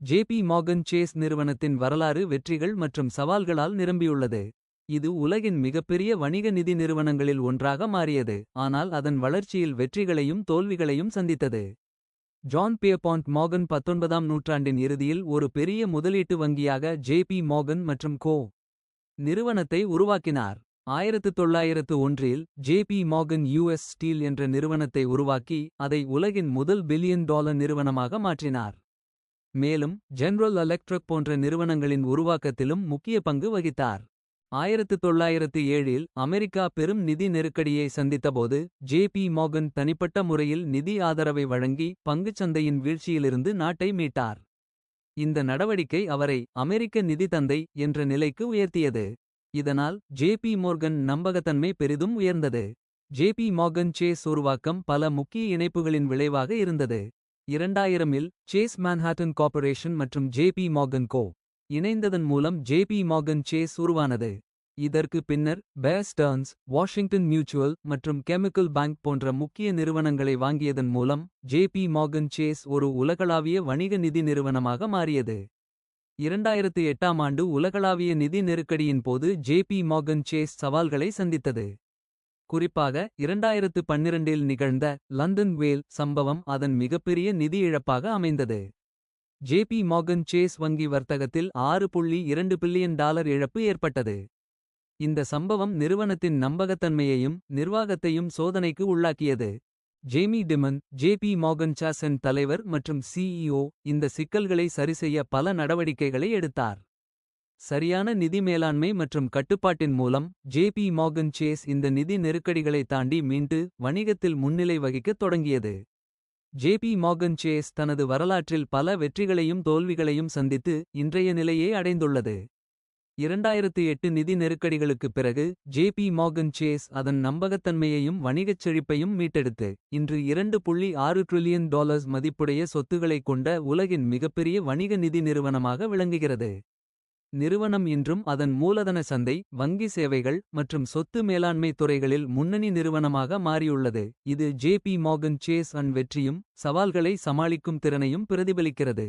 JP Morgan chase நிறுவனத்தின் வரலாறு வெற்றிகள் மற்றும் சவால்களால் நிரம்பியுள்ளது. இது உலகின் மிகப்பெரிய வணிக நிதி நிறுவனங்களில் ஒன்றாக மாறியது. ஆனால் அதன் வளர்ச்சியில் வெற்றிகளையும் தோல்விகளையும் சந்தித்தது. ஜான் பியபாண்ட் மார்கன் பத்தொன்பதாம் நூற்றாண்டின் இறுதியில் ஒரு பெரிய முதலீட்டு வங்கியாக ஜேபி மார்கன் மற்றும் கோ. நிறுவனத்தை உருவாக்கினார். ஆயிரத்து தொள்ளாயிரத்து ஒன்றில் ஜேபி மார்கன் யுஎஸ் ஸ்டீல் என்ற நிறுவனத்தை உருவாக்கி. அதை உலகின் முதல் பில்லியன் டாலர் நிறுவனமாக மாற்றினார். மேலும் ஜெனரல் எலக்ட்ரிக் போன்ற நிறுவனங்களின் உருவாக்கத்திலும் முக்கிய பங்கு வகித்தார். ஆயிரத்து தொள்ளாயிரத்து ஏழில் அமெரிக்கா பெரும் நிதி நெருக்கடியை சந்தித்தபோது. ஜேபி மோகன் தனிப்பட்ட முறையில் நிதி ஆதரவை வழங்கி. பங்குச் சந்தையின் வீழ்ச்சியிலிருந்து நாட்டை மீட்டார். இந்த நடவடிக்கை அவரை அமெரிக்க நிதி தந்தை என்ற நிலைக்கு உயர்த்தியது. இதனால் ஜேபி மோர்கன் நம்பகத்தன்மை பெரிதும் உயர்ந்தது. ஜேபி மோகன் சேஸ் உருவாக்கம் பல முக்கிய இணைப்புகளின் விளைவாக இருந்தது. 2000இல் சேஸ் மேன்ஹாட்டன் கார்ப்பரேஷன் மற்றும் ஜேபி மார்கன் கோ. இணைந்ததன் மூலம் ஜேபி மார்கன் சேஸ் உருவானது. இதற்கு பின்னர் பேர் ஸ்டர்ன்ஸ் வாஷிங்டன் மியூச்சுவல் மற்றும் கெமிக்கல் பேங்க் போன்ற முக்கிய நிறுவனங்களை வாங்கியதன் மூலம். ஜேபி மார்கன் சேஸ் ஒரு உலகளாவிய வணிக நிதி நிறுவனமாக மாறியது. 2008ஆம் ஆண்டு உலகளாவிய நிதி நெருக்கடியின் போது ஜேபி மார்கன் சேஸ் சவால்களை சந்தித்தது. குறிப்பாக 2012இல் நிகழ்ந்த லண்டன் வேல் சம்பவம் அதன் மிகப்பெரிய நிதி இழப்பாக அமைந்தது. ஜேபி மார்கன் சேஸ் வங்கி வர்த்தகத்தில் 6.2 பில்லியன் டாலர் இழப்பு ஏற்பட்டது. இந்த சம்பவம் நிறுவனத்தின் நம்பகத்தன்மையையும் நிர்வாகத்தையும் சோதனைக்கு உள்ளாக்கியது. ஜேமி டிமன் ஜேபி மார்கன் சாசன் தலைவர் மற்றும் சிஇஓ இந்த சிக்கல்களை சரிசெய்ய பல நடவடிக்கைகளை எடுத்தார். சரியான நிதி மேலாண்மை மற்றும் கட்டுப்பாட்டின் மூலம் ஜேபி மார்கன் சேஸ் இந்த நிதி நெருக்கடிகளை தாண்டி மீண்டு வணிகத்தில் முன்னிலை வகிக்கத் தொடங்கியது. ஜேபி மார்கன் சேஸ் தனது வரலாற்றில் பல வெற்றிகளையும் தோல்விகளையும் சந்தித்து இன்றைய நிலையை அடைந்துள்ளது. 2008 நிதி நெருக்கடிகளுக்குப் பிறகு ஜேபி மார்கன் சேஸ் அதன் நம்பகத்தன்மையையும் வணிகச் செழிப்பையும் மீட்டெடுத்து. இன்று 2.6 ட்ரில்லியன் டாலர்ஸ் மதிப்புடைய சொத்துக்களைக் கொண்ட உலகின் மிகப்பெரிய வணிக நிதி நிறுவனமாக விளங்குகிறது. நிறுவனம் இன்றும் அதன் மூலதன சந்தை வங்கி சேவைகள் மற்றும் சொத்து மேலாண்மை துறைகளில் முன்னணி நிறுவனமாக மாறியுள்ளது. இது ஜேபி மோகன் சேஸ் அன் வெற்றியும் சவால்களை சமாளிக்கும் திறனையும் பிரதிபலிக்கிறது.